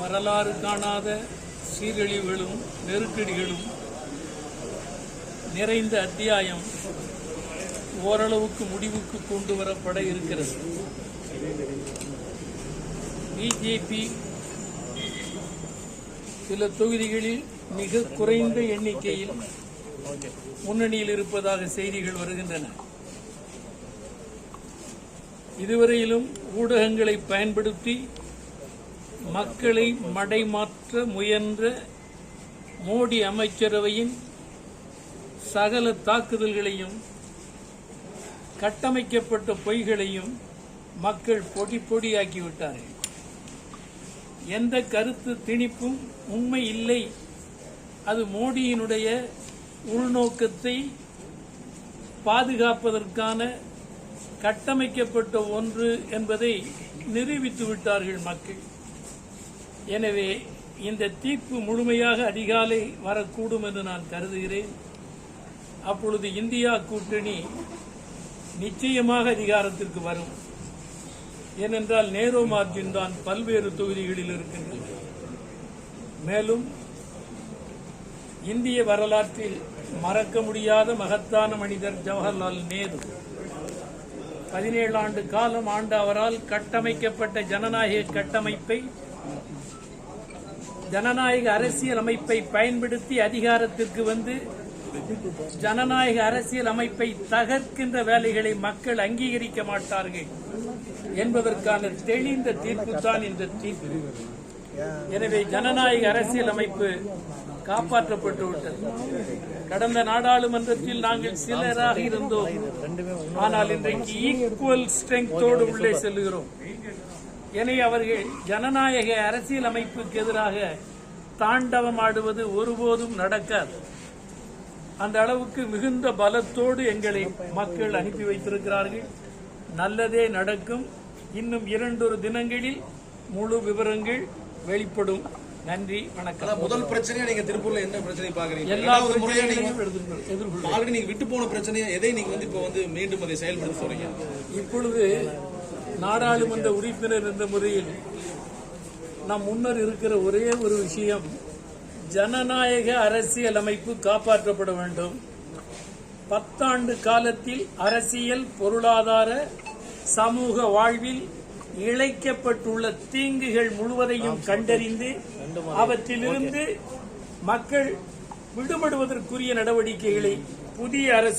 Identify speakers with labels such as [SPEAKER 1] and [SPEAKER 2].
[SPEAKER 1] வரலாறு காணாத சீரழிவுகளும் நெருக்கடிகளும் நிறைந்த அத்தியாயம் ஓரளவுக்கு முடிவுக்கு கொண்டு வரப்பட இருக்கிறது. பிஜேபி சில தொகுதிகளில் மிக குறைந்த எண்ணிக்கையில் முன்னணியில் இருப்பதாக செய்திகள் வருகின்றன. இதுவரையிலும் ஊடகங்களை பயன்படுத்தி மக்களை மடைமாற்ற முயன்ற மோடி அமைச்சரவையின் சகல தாக்குதல்களையும் கட்டமைக்கப்பட்ட பொய்களையும் மக்கள் பொடி பொடியாக்கிவிட்டார்கள். எந்த கருத்து திணிப்பும் உண்மை இல்லை. அது மோடியினுடைய உள்நோக்கத்தை பாதுகாப்பதற்கான கட்டமைக்கப்பட்ட ஒன்று என்பதை நிரூபித்து விட்டார்கள் மக்கள். எனவே இந்த தீர்ப்பு முழுமையாக அதிகாலை வரக்கூடும் என்று நான் கருதுகிறேன். அப்பொழுது இந்தியா கூட்டணி நிச்சயமாக அதிகாரத்திற்கு வரும். ஏனென்றால் நேரு மார்ஜின் தான் பல்வேறு தொகுதிகளில் இருக்கின்றது. மேலும் இந்திய வரலாற்றில் மறக்க முடியாத மகத்தான மனிதர் ஜவஹர்லால் நேரு. பதினேழு ஆண்டு காலம் ஆண்டு அவரால் கட்டமைக்கப்பட்ட ஜனநாயக கட்டமைப்பை ஜனநாயக அரசியல் அமைப்பை பயன்படுத்தி அதிகாரத்திற்கு வந்து ஜனநாயக அரசியல் அமைப்பை தகர்க்கின்ற வேலைகளை மக்கள் அங்கீகரிக்க மாட்டார்கள் என்பதற்கான தெளிந்த தீர்ப்பு தான் இந்த தீர்ப்பு. எனவே ஜனநாயக அரசியல் அமைப்பு காப்பாற்றப்பட்டு விட்டது. கடந்த நாடாளுமன்றத்தில் நாங்கள் சிலராக இருந்தோம். ஆனால் இன்றைக்கு ஈக்குவல் ஸ்ட்ரெங்தோடு உள்ளே செல்லுகிறோம் எனவே அவர்கள் ஜனநாயக அரசியல் அமைப்புக்கு எதிராக தாண்டவம் ஆடுவது ஒருபோதும் நடக்காது. அந்த அளவுக்கு மிகுந்த பலத்தோடு எங்களை மக்கள் அனுப்பி வைத்திருக்கிறார்கள். நல்லதே நடக்கும். இன்னும் இரண்டொரு தினங்களில் முழு விவரங்கள் வெளிப்படும். நன்றி வணக்கம்.
[SPEAKER 2] முதல் பிரச்சனையா நீங்க திருப்பூர்ல என்ன பிரச்சனை பாக்குறீங்க
[SPEAKER 1] எல்லா
[SPEAKER 2] ரெண்டாவது முறையா நீங்க
[SPEAKER 1] பிரச்சனைகளையும் எதிர்கொள்- எதிர்கொள்ளும்
[SPEAKER 2] ஆல்ரெடி நீங்க விட்டு போன பிரச்சனையை? எதை நீங்க வந்து இப்போ வந்து மீண்டும் அதை செயல்படுத்த சொல்றீங்க
[SPEAKER 1] இப்பொழுது நாடாளுமன்ற உறுப்பினர் என்ற முறையில் நாம் முன்னர் இருக்கிற ஒரே ஒரு விஷயம் ஜனநாயக அரசியல் அமைப்பு காப்பாற்றப்பட வேண்டும். பத்தாண்டு காலத்தில் அரசியல் பொருளாதார சமூக வாழ்வில் இழைக்கப்பட்டுள்ள தீங்குகள் முழுவதையும் கண்டறிந்து அவற்றிலிருந்து மக்கள் விடுபடுவதற்குரிய நடவடிக்கைகளை புதிய அரசு